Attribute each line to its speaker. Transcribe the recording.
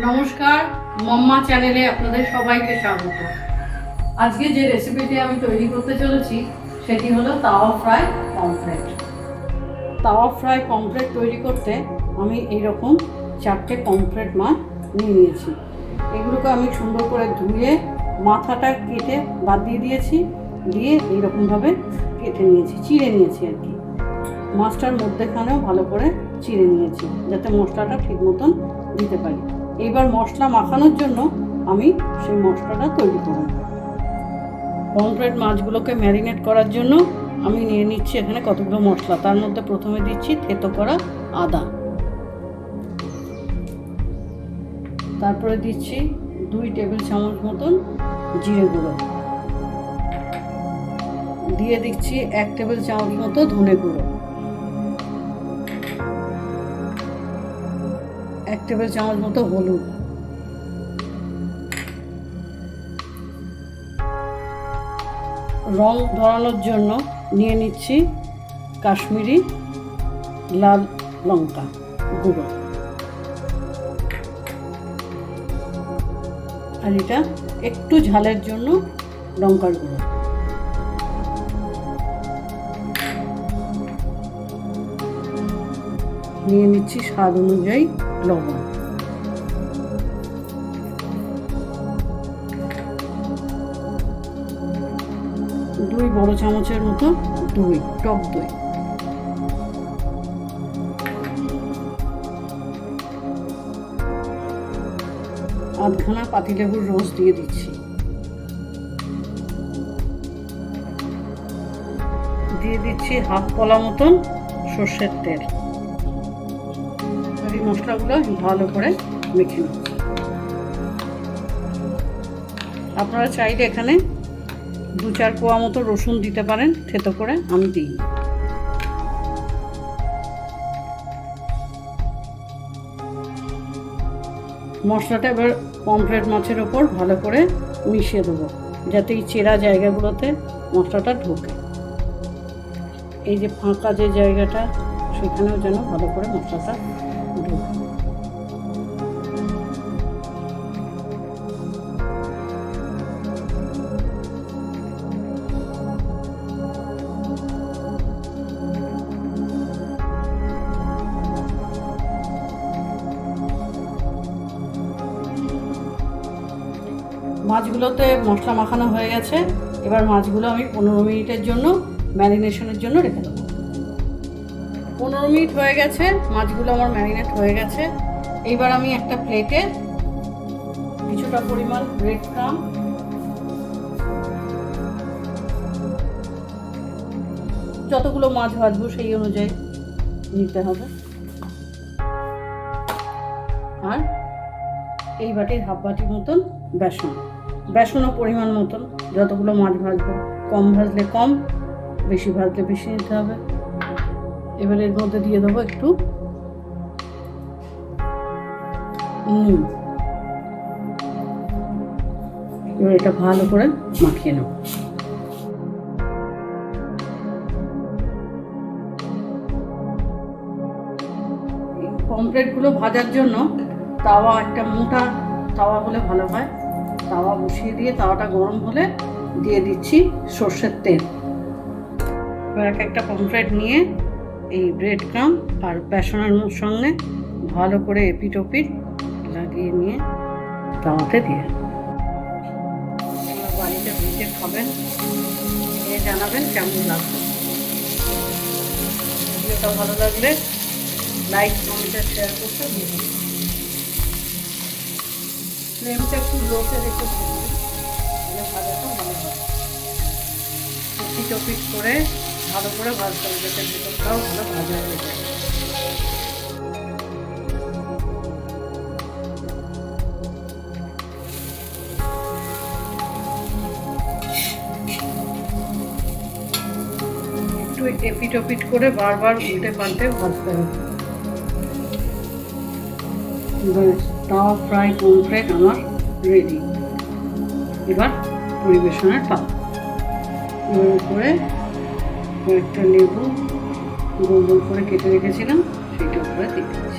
Speaker 1: নমস্কার, মম্মা চ্যানেলে আপনাদের সবাইকে স্বাগত। আজকে যে রেসিপিটি আমি তৈরি করতে চলেছি, সেটি হলো tawa fry pomfret. Tawa fry pomfret তৈরি করতে আমি এইরকম চারটে পমফ্রেট মাছ নিয়ে নিয়েছি। এগুলোকে আমি সুন্দর করে ধুয়ে মাথাটা কেটে বাদ দিয়ে দিয়েছি, দিয়ে এইরকমভাবে কেটে নিয়েছি, চিড়ে নিয়েছি আর কি। মাছটার মধ্যেখানেও ভালো করে চিড়ে নিয়েছি, যাতে মশলাটা ঠিক মতন দিতে পারি। এইবার মশলা মাখানোর জন্য আমি সেই মশলাটা তৈরি করব। পমফ্রেট মাছগুলোকে ম্যারিনেট করার জন্য আমি নিয়ে নিচ্ছি এখানে কতগুলো মশলা। তার মধ্যে প্রথমে দিচ্ছি থেতো করা আদা। তারপরে দিচ্ছি দুই টেবিল চামচ মতন জিরে গুঁড়ো। দিয়ে দিচ্ছি এক টেবিল চামচ মতো ধনে গুঁড়ো। টেবিল চামচ মতো হলুদ। রং ধরানোর জন্য নিয়ে নিচ্ছি কাশ্মীরি লাল লঙ্কা গুঁড়ো। আর এটা একটু ঝালের জন্য লঙ্কার গুঁড়ো। নিয়ে নিচ্ছি স্বাদ অনুযায়ী লবণ দুই বড় চামচের মতো দই, টক দই। আধখানা পাতিলেবুর রস দিয়ে দিচ্ছি। দিয়ে দিচ্ছি হাফ কলা মতন সর্ষের তেল। মশলাগুলো ভালো করে মেখে নেব। আপনারা চাইলে এখানে দু চার কোয়া মতো রসুন দিতে পারেন, থেতো করে আমি দিই মশলাটা এবার পমফ্রেট মাছের ওপর ভালো করে মিশিয়ে দেবো, যাতে এই চেরা জায়গাগুলোতে মশলাটা ঢোকে। এই যে ফাঁকা যে জায়গাটা, সেখানেও যেন ভালো করে মশলাটা মাছগুলোতে মশলা মাখানো হয়ে গেছে। এবার মাছগুলো আমি পনেরো মিনিটের জন্য ম্যারিনেশনের জন্য রেখে দেবো। পনেরো মিনিট হয়ে গেছে, মাছগুলো আমার ম্যারিনেট হয়ে গেছে। এইবার আমি একটা প্লেটে কিছুটা পরিমাণ ব্রেড ক্রাম যতগুলো মাছ ভাজবো সেই অনুযায়ী নিতে হবে। আর এই বাটির হাফ বাটি মতন বেসন। বেসনও পরিমাণ মতন। যতগুলো মাছ ভাজবো, কম ভাজলে কম, বেশি ভাজলে বেশি নিতে হবে। এবার এর মধ্যে দিয়ে দেবো একটু এবার এটা ভালো করে মাখিয়ে নেব। পমফ্রেটগুলো ভাজার জন্য তাওয়া, একটা মোটা তাওয়া হলে ভালো হয়। তাওয়া বসিয়ে দিয়ে তাওয়াটা গরম হলে দিয়ে দিচ্ছি সর্ষের তেল। এবার এক একটা পমফ্রেট নিয়ে এই ব্রেড ক্রাম আর বেসনের সঙ্গে ভালো করে এপিট ওপিট লাগিয়ে নিয়ে তাওয়াতে দিয়ে বাড়িতে ভেজে খাবেন, খেয়ে জানাবেন কেমন লাগবে ভিডিওটা ভালো লাগলে লাইক কমেন্ট শেয়ার করতে ভুলবেন। ফ্লেমটা একটু লোতে রেখে ভাজাটা ভালো করে ভালো করে ভাজতে হবে যাতে ভিতরটাও ভালো ভাজা হয়ে যায়। এপিট ওপিট করে বারবার উল্টে পাল্টে ভাজতে হবে। তাওয়া ফ্রাই পমফ্রেট আমার রেডি। এবার পরিবেশনের এবার উপরে কয়েকটা লেবু গোল গোল করে কেটে রেখেছিলাম সেটা উপরে দিতে